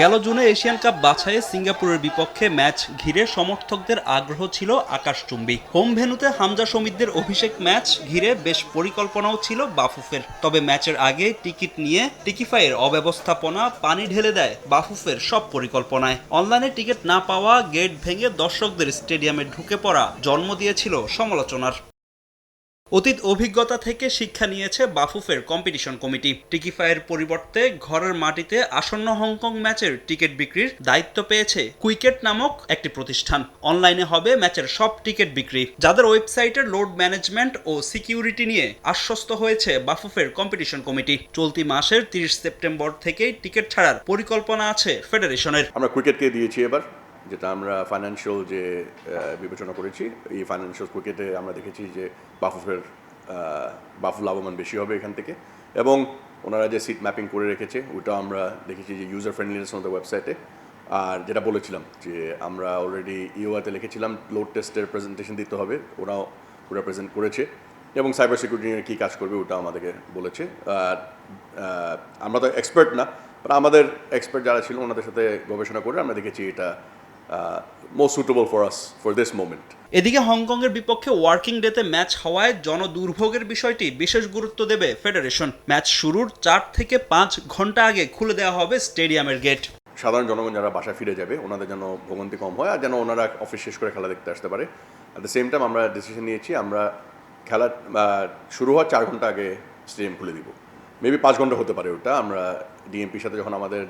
গেল জুনে Asian cup বাছাইয়ে সিঙ্গাপুরের বিপক্ষে ম্যাচ ঘিরে সমর্থকদের আগ্রহ ছিল আকাশচুম্বী। হোম ভেন্যুতে হামজা সমিতদের অভিষেক ম্যাচ ঘিরে বেশ পরিকল্পনাও ছিল বাফুফের। তবে ম্যাচের আগে টিকিট নিয়ে টিকিফাইয়ের অব্যবস্থাপনা পানি ঢেলে দেয় বাফুফের সব পরিকল্পনায়। অনলাইনে টিকিট না পাওয়া গেট ভেঙে দর্শকদের স্টেডিয়ামে ঢুকে পড়া জন্ম দিয়েছিল সমালোচনার। অতীত অভিজ্ঞতা থেকে শিক্ষা নিয়েছে বাফুফের কম্পিটিশন কমিটি। টিকিফাইয়ের পরিবর্তে ঘরের মাটিতে আসন্ন হংকং ম্যাচের টিকিট বিক্রির দায়িত্ব পেয়েছে কুইকেট নামক একটি প্রতিষ্ঠান। অনলাইনে হবে ম্যাচের সব টিকিট বিক্রি। যাদের ওয়েবসাইটের লোড ম্যানেজমেন্ট ও সিকিউরিটি নিয়ে আশ্বস্ত হয়েছে বাফুফের কম্পিটিশন কমিটি। চলতি মাসের তিরিশ সেপ্টেম্বর থেকেই টিকিট ছাড়ার পরিকল্পনা আছে ফেডারেশনের। আমরা ক্রিকেটকে দিয়েছি এবার। যেটা আমরা ফাইন্যান্সিয়াল যে বিবেচনা করেছি, এই ফাইন্যান্সিয়াল ক্রিকেটে আমরা দেখেছি যে বাফুফের বাফু লাভবান বেশি হবে এখান থেকে। এবং ওনারা যে সিট ম্যাপিং করে রেখেছে ওটা আমরা দেখেছি যে ইউজার ফ্রেন্ডলিনেস ওনাদের ওয়েবসাইটে আর যেটা বলেছিলাম যে, আমরা অলরেডি ইউআতে লিখেছিলাম লোড টেস্টের প্রেজেন্টেশন দিতে হবে, ওরাও ওরা প্রেজেন্ট করেছে। এবং সাইবার সিকিউরিটি নিয়ে কী কাজ করবে, ওটা আমাদেরকে বলেছে। আর আমরা তো এক্সপার্ট না আমাদের এক্সপার্ট যারা ছিল, ওনাদের সাথে গবেষণা করে আমরা দেখেছি এটা most suitable for us for this moment এদিকে হংকংয়ের বিপক্ষে ওয়ার্কিং ডেতে ম্যাচ হওয়ায় জনদুর্ভোগের বিষয়টি বিশেষ গুরুত্ব দেবে ফেডারেশন। ম্যাচ শুরুর চার থেকে পাঁচ ঘণ্টা আগে খুলে দেওয়া হবে স্টেডিয়ামের গেট। সাধারণ জনগণ যারা বাসায় ফিরে যাবে ওনাদের যেন ভোগান্তি কম হয় আর যেন ওনারা অফিস শেষ করে খেলা দেখতে আসতে পারে। অ্যাট দ্য সেম টাইম আমরা ডিসিশন নিয়েছি আমরা খেলা শুরু হওয়ার চার ঘণ্টা আগে স্টেডিয়াম খুলে দিব। মেবি পাঁচ ঘণ্টা হতে পারে ওটা। আমরা ডিএমপির সাথে যখন আমাদের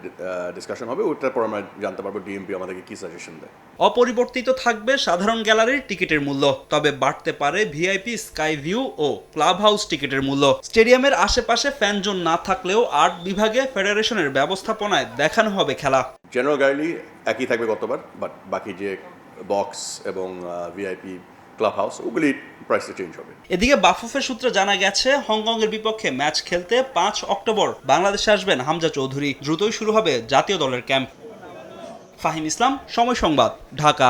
ডিসকাশন হবে ওটার পর আমরা জানতে পারব ডিএমপি আমাদেরকে কী সাজেশন দেয়। অপরিবর্তিত থাকবে সাধারণ গ্যালারির টিকিটের মূল্য তবে বাড়তে পারে ভিআইপি স্কাই ভিউ ও ক্লাব হাউস টিকিটের মূল্য। স্টেডিয়ামের আশেপাশে ফ্যান জোন না থাকলেও আর্ট বিভাগে ফেডারেশনের ব্যবস্থাপনায় দেখানো হবে খেলা। জেনারেল গাইডলি একই থাকবে গতবার বাট বাকি যে বক্স এবং ভিআইপি ক্লাব হাউস ওগুলি প্রাইসটা চেঞ্জ হবে এদিকে বাফুফের সূত্রে জানা গেছে, হংকংয়ের বিপক্ষে ম্যাচ খেলতে পাঁচ অক্টোবর বাংলাদেশে আসবেন হামজা চৌধুরী। দ্রুতই শুরু হবে জাতীয় দলের ক্যাম্প। ফাহিম ইসলাম, সময় সংবাদ, ঢাকা।